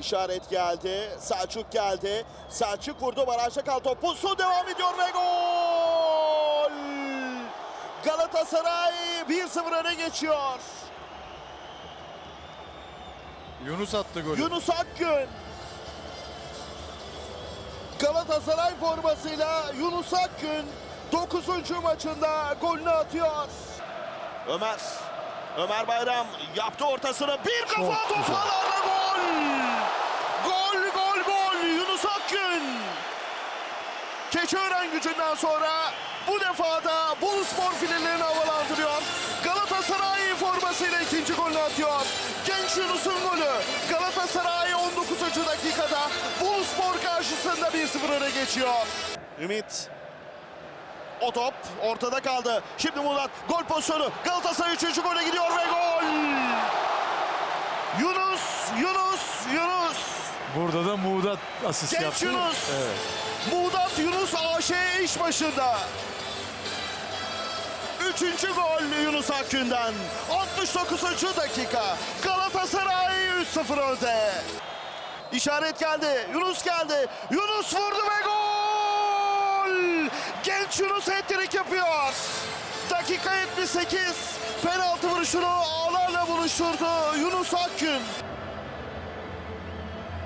İşaret geldi. Selçuk geldi. Selçuk vurdu. Barajda kaldı. Top pozisyon devam ediyor ve gol! Galatasaray 1-0 öne geçiyor. Yunus attı golü. Yunus Akgün. Galatasaray formasıyla Yunus Akgün 9. maçında golünü atıyor. Ömer. Ömer Bayram yaptı ortasına bir kafa toparlarla gol. Gol gol gol Yunus Akgün. Keçiören gücünden sonra bu defa da Boluspor filelerini havalandırıyor. Galatasaray formasıyla ikinci golünü atıyor. Genç Yunus'un golü. Galatasaray 19. dakikada Boluspor karşısında 1-0 öne geçiyor. Ümit. O top ortada kaldı. Şimdi Murat gol pozisyonu. Galatasaray 3. gole gidiyor ve gol. Yunus, Yunus, Yunus. Burada da Muğdat asist Genç yaptı. Yunus. Evet. Muğdat Yunus AŞ iş başında. Üçüncü gol Yunus Akgün'den. 69. dakika. Galatasaray 3-0 önde. İşaret geldi. Yunus geldi. Yunus vurdu ve gol! Genç Yunus hat-trick yapıyor. Dakika 78. Penaltı vuruşunu ağlarla buluşturdu Yunus Akgün.